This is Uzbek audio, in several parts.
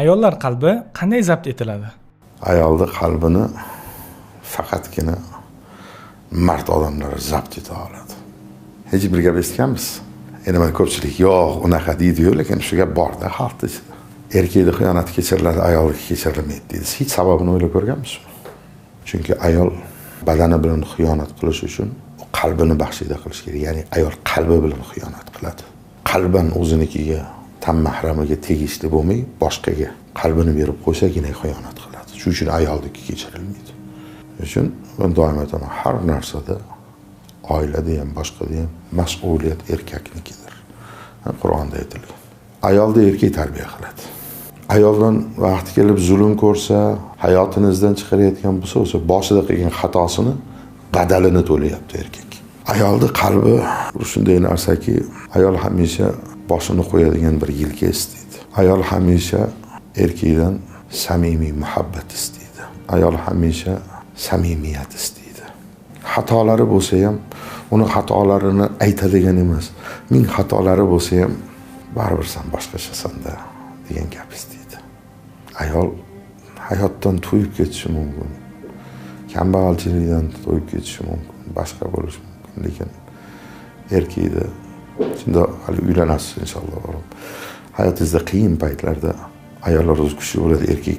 ayollar qalbi qanday zabt etiladi? Ayolni qalbini faqatgina mard odamlar zabt eta oladi. Hech bir gap eshitganmiz endi mana ko'pchilik yo'q unaqa deydiyu lekin shu gap borda xalqni ichida erkakni xiyonati kechiriladi ayolniki kechirilmaydi deydi. Hech sababini o'ylab ko'rganmizmi? Chunki ayol badani bilan xiyonat qilish uchun qalbini baxshida qilish kerak. Ya'ni ayol qalbi bilan xiyonat qiladi. Qalban o'zinikiga tan mahramiga tegishli bo'lmay boshqaga qalbini berib qo'ysagina xiyonat qiladi. Shuning uchun ayolniki kechirilmaydi. Shuning uchun men doim aytaman har narsada oilada ham boshqada ham mas'uliyat erkaknikidir qur'onda aytilgan. Ayolni erkak tarbiya qiladi. Ayoldan vaqti kelib zulm ko'rsa hayotinizdan chiqarayotgan bo'lsa o'sha boshida qilgan xatosini badalini to'layapti erkak. Ayolni qalbi shunday narsaki ayol hamisha boshini qo'yadigan bir yelka istaydi. Ayol hamisha erkakdan samimiy muhabbat istaydi. Ayol hamisha samimiyat istaydi. Xatolari bo'lsa ham uni xatolarini aytadigan emas ming xatolari bo'lsa ham baribir san boshqachasanda degan gap istaydi. Ayol hayotdan to'yib ketishi mumkin kambag'alchilikdan to'yib ketishi mumkin boshqa bo'lishi mumkin lekin erkakni shunda hali uylanasiz inshaalloh hayotingizda qiyin paytlarda ayollar o'zi kuchli bo'ladi erkak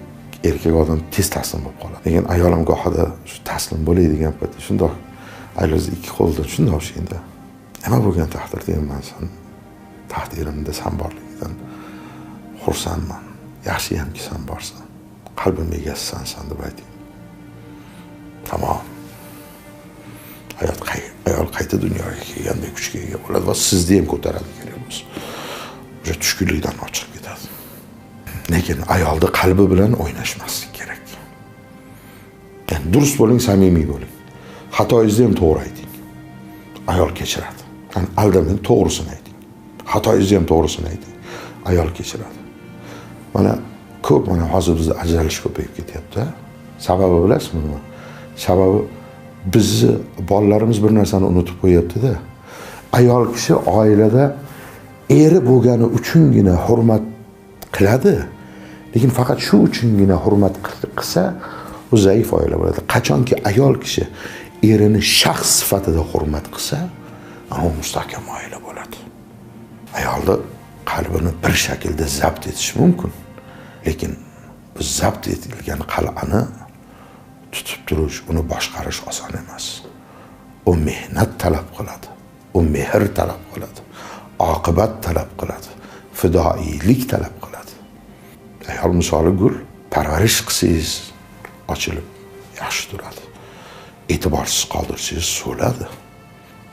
erkak odam tez taslim bo'lib qoladi. Lekin ayol ham gohida shu taslim bo'ladigan paytda shundoq ayolingizni ikki qo'lida shundoq endi. Nima bo'lgan taqdirda ham man san taqdirimda san borligidan xursandman. Yaxshiyamki san borsan. Qalbim egasisan san deb ayting. Qayta dunyoga kelganda kuchga ega bo'ladi va sizni ham ko'taradi kerak o'sha tushkunlikdan ochiq ketadi. Lekin ayolni qalbi bilan o'ynashmaslik kerak. Yani durust bo'ling samimiy bo'ling. Xatoyingizni ham to'g'ri ayting. Ayol kechiradi. Yani aldamang to'g'risini ayting. Xatoyingizni ham to'g'risini ayting. Ayol kechiradi. Mana ko'p mana hozir bizda ajralish ko'payib ketyapti sababi bilasizmi nima sababi bizni bolalarimiz bir narsani unutib qo'yyaptida ayol kishi oilada eri bo'lgani uchungina hurmat qiladi lekin faqat shu uchungina hurmat qilsa u zaif oila bo'ladi. Qachonki ayol kishi erini shaxs sifatida hurmat qilsa u mustahkam oila bo'ladi. Ayolni qalbini bir shaklda zabt etish mumkin lekin bu zabt etilgan qal'ani tutib turish uni boshqarish oson emas. U mehnat talab qiladi u mehr talab qiladi oqibat talab qiladi fidoiylik talab qiladi. Ayol misoli gul parvarish qilsangiz ochilib yaxshi turadi. E'tiborsiz qoldirsangiz so'ladi.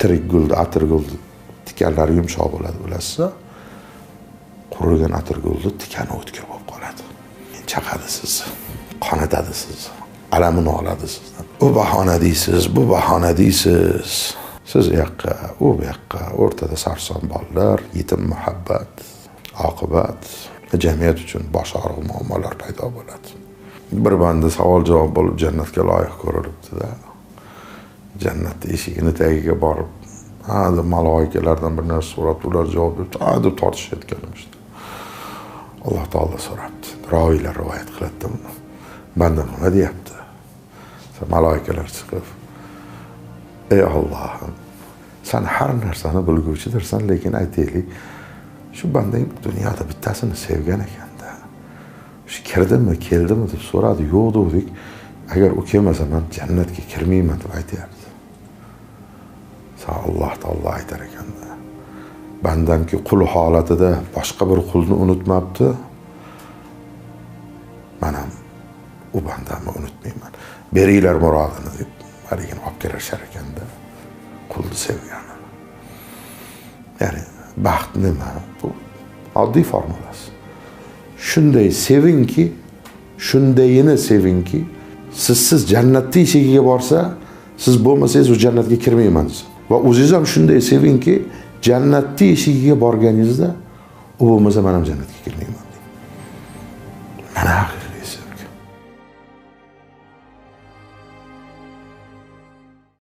Tirik gulni atirgulni tikanlari yumshoq bo'ladi bilasizmi? Qurigan atirgulni tikani o'tkir bo'lib qoladi. Chaqadi sizni qonatadi sizni. Alamini oladi sizdan. U bahona deysiz bu bahona deysiz. Siz u yoqqa u bu yoqqa o'rtada sarson bolalar yetim muhabbat oqibat jamiyat uchun bosh og'rig' muammolar paydo bo'ladi. Bir banda savol javob bo'lib jannatga loyiq ko'rilibdida. Jannatni eshigini tagiga borib ha deb maloikalardan bir narsa so'rabdi ular javob beribdi ha deb tortishayotgan işte. Alloh taolo so'rabdi. Roviylar rivoyat qiladida banda nima deyapti? Maloikalar chiqib ey ollohim san har narsani bilguvchidirsan lekin aytaylik shu bandang dunyoda bittasini sevgan ekanda shu kirdimi keldimi? deb so'radi. Yo'q dedik agar u kelmasa man jannatga kirmayman deb aytyapti. Alloh taolo aytar ekanda bandamki qul holatida boshqa bir qulni unutmabdi u bandamni unutmayman beringlar murodini deb haligini olib kelishar ekanda qulni sevgani ya'ni baxt nima bu oddiy formulasi shunday sevingki shundayini sevingki sizsiz jannatni eshigiga borsa siz bo'lmasangiz u jannatga kirmayman desa va o'zingiz ham shunday sevingki jannatni eshigiga borganingizda u bo'lmasa man ham jannatga kirmayman